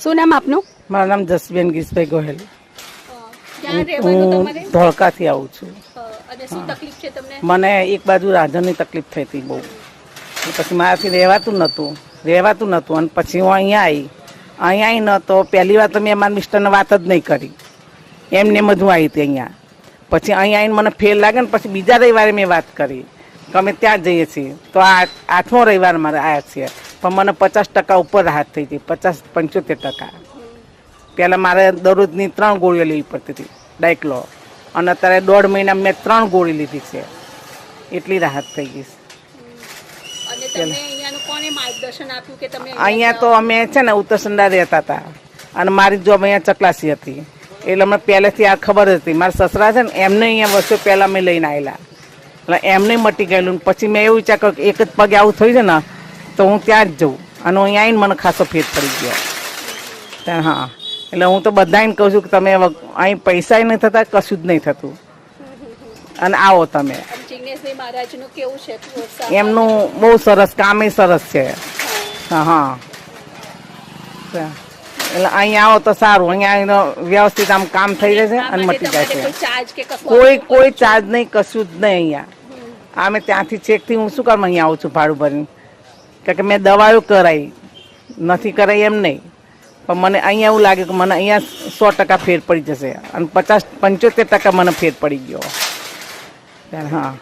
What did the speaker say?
શું નામ આપનું? મારું નામ જસબેન ગીસભાઈ ગોહેલ. હું ધોળકાથી આવું છું. મને એક બાજુ રાજનની તકલીફ થઈ હતી બહુ. પછી મારાથી રહેવાતું નહોતું રહેવાતું નહોતું. અને પછી હું અહીંયા આવી અહીંયા આવી ન તો પહેલી વાર તો મેં મારા મિસ્ટરને વાત જ નહીં કરી. એમને બધું આવી હતી અહીંયા. પછી અહીંયા આવીને મને ફેલ લાગે ને પછી બીજા રવિવારે મેં વાત કરી. કે અમે ત્યાં જઈએ છીએ. તો આ આઠમો રવિવાર મારે આવ્યા છીએ. પણ મને પચાસ ટકા ઉપર રાહત થઈ હતી પચાસ પંચોતેર ટકા. પહેલાં મારે દરરોજની ત્રણ ગોળીઓ લેવી પડતી હતી ડાયકલો. અને અત્યારે દોઢ મહિના મેં ત્રણ ગોળી લીધી છે. એટલી રાહત થઈ ગઈ છે. અહીંયા તો અમે છે ને ઉત્તરસંડા રહેતા હતા. અને મારી જોબ અહીંયા ચકલાસી હતી. એટલે અમને પહેલેથી આ ખબર હતી. મારા સસરા છે ને એમને અહીંયા વર્ષો પહેલાં મેં લઈને આવેલા. એટલે એમને મટી ગયેલું. પછી મેં એવું વિચાર કર્યું કે એક જ પગે આવું થયું છે ને તો હું ત્યાં જ જઉં. અને અહીંયા આવીને મને ખાસો ફેર પડી ગયો. ત્યાં હા. એટલે હું તો બધાને કહું છું કે તમે અહીં પૈસા નહીં થતા કશું જ નહીં થતું. અને આવો તમે? એમનું બહુ સરસ કામે સરસ છે. હા. હા એટલે અહીંયા આવો તો સારું. અહીંયા એનો વ્યવસ્થિત આમ કામ થઈ જશે અને મટી જાય છે. કોઈ કોઈ ચાર્જ નહીં કશું જ નહીં અહીંયા. અમે ત્યાંથી છેકથી હું શું કરવા અહીંયા આવું છું ભાડું ભરીને? કે મેં દવાઓ કરાવી નથી કરાવી એમ નહીં. પણ મને અહીંયા એવું લાગે કે મને અહીંયા સો ટકા ફેર પડી જશે. અને પચાસ પંચોતેર ટકા મને ફેર પડી ગયો. હા.